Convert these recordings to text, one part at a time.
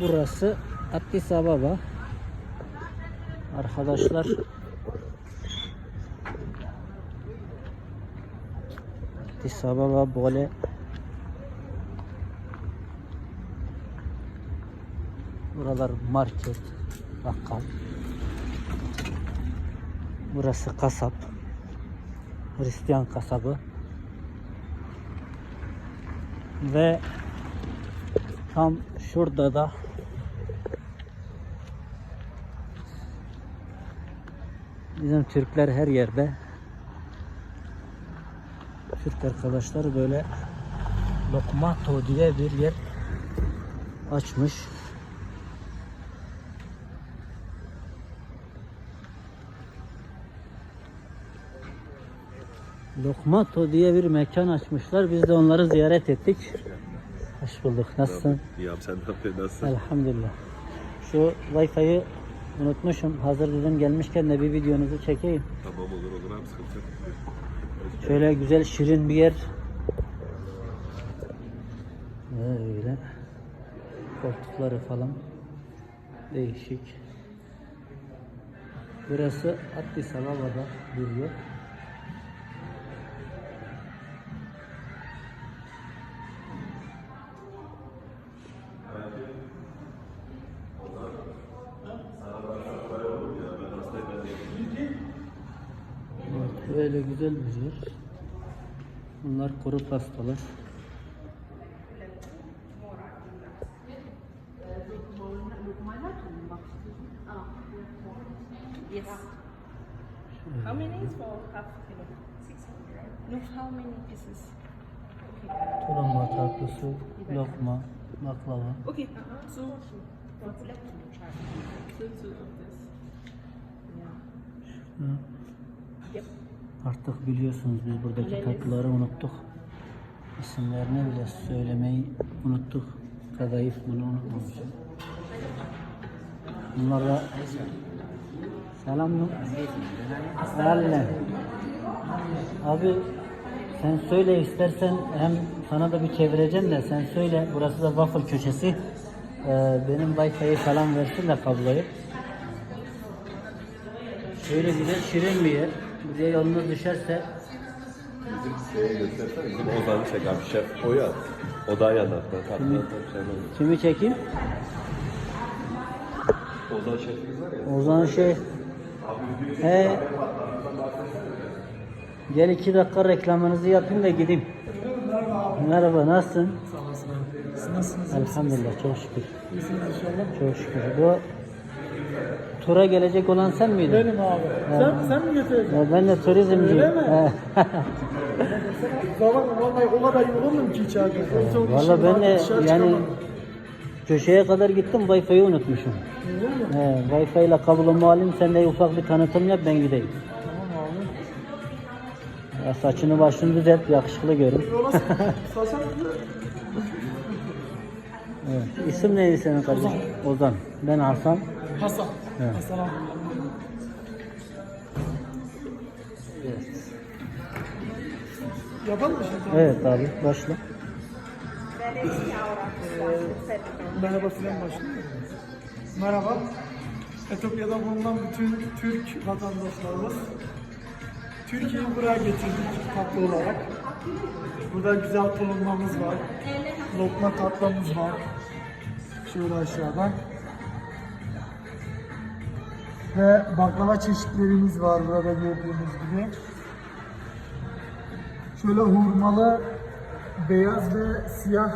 Burası Addis Ababa. Arkadaşlar Addis Ababa böyle Buralar market, bakkal. Burası kasap. Hristiyan kasabı. Ve tam şurada da bizim Türkler her yerde Türk arkadaşlar böyle Lokmato diye bir yer açmış. Lokmato diye bir mekan açmışlar. Biz de onları ziyaret ettik. Hoş bulduk. Nasılsın? İyi abi sen ne yapıyorsun? Nasılsın? Elhamdülillah. Şu Wi-Fi'yi unutmuşum. Hazır dedim gelmişken de bir videonuzu çekeyim. Tamam olur olur abi sıkıntı yok. Şöyle güzel şirin bir yer. Böyle. Koltukları falan. Değişik. Burası Addis Ababa'da bir yer. Böyle güzel bir yer. Bunlar kuru pastalar. Yes. How many is for half kilo? Six hundred. No, how many pieces? Tulumba tatlısı, lokma, baklava. Okay. So, so two of this. Yeah. Artık biliyorsunuz biz buradaki tatlıları unuttuk. İsimlerini bile söylemeyi unuttuk. Kadayıf bunu unutmamışım. Bunlar da Selam mı? Selam. Abi sen söyle istersen hem sana da bir çevireceğim de sen söyle. Burası da waffle köşesi. Ee, benim Wi-Fi'yi falan versin de kabloyu. Şöyle güzel şirin bir yer. Buraya yolunuz düşerse Bizim şeye göstersen bizim Ozan'ı çek abi şef o ya. O daha yapamam. kimi çekeyim? Ozan şefimiz var ya. O zaman şey He Gel iki dakika reklamınızı yapayım da gideyim. Merhaba nasılsın? Sağ olasın abi. Siz nasılsınız? Elhamdülillah çok şükür. İyisiniz inşallah. Çok şükür. Bu tura gelecek olan sen miydin? Benim abi. Sen, sen mi getireceksin? Ya ben de turizmciyim. Öyle mi? He. Zaman vallahi o kadar yoruldum ki içeride. Valla ben de yani köşeye kadar gittim Wi-Fi'yi unutmuşum. Öyle mi? He, Wi-Fi ile kablomu alayım sen de ufak bir tanıtım yap ben gideyim. Tamam abi. Ya saçını başını düzelt yakışıklı görün. Saçan Evet. İsim neydi senin kardeşim? Ozan. Ben Hasan. Hasan. Evet. Abi. Evet. Yapalım mı şimdi? Evet abi başla. Merhaba Sinan başlıyor. Merhaba. Etiyopya'da bulunan bütün Türk vatandaşlarımız Türkiye'yi buraya getirdik tatlı olarak. Burada güzel tulumlamız var. Lokma tatlımız var. Şöyle aşağıdan. Ve baklava çeşitlerimiz var burada gördüğünüz gibi. Şöyle hurmalı, beyaz ve siyah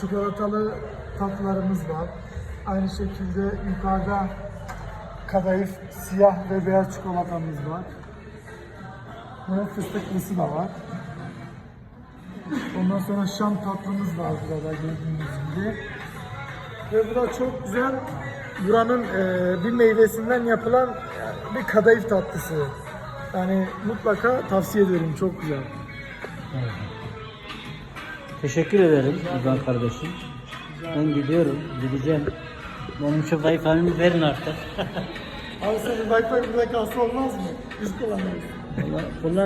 çikolatalı tatlılarımız var. Aynı şekilde yukarıda kadayıf, siyah ve beyaz çikolatamız var. Ve fıstıklısı da var. Ondan sonra şam tatlımız var burada gördüğünüz gibi. Ve bu da çok güzel buranın eee, bir meyvesinden yapılan bir kadayıf tatlısı. Yani mutlaka tavsiye ederim. Çok güzel. Teşekkür ederim Ozan kardeşim. Ben gidiyorum. Gideceğim. Benim şu Wi-Fi'mi verin artık. Abi senin Wi-Fi burada kalsa olmaz mı? Biz.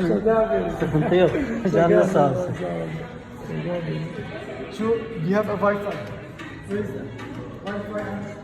Şaka yapıyorum. Sıkıntı yok. Canınız sağ olsun. Şu, you have a Wi-Fi? Wi-Fi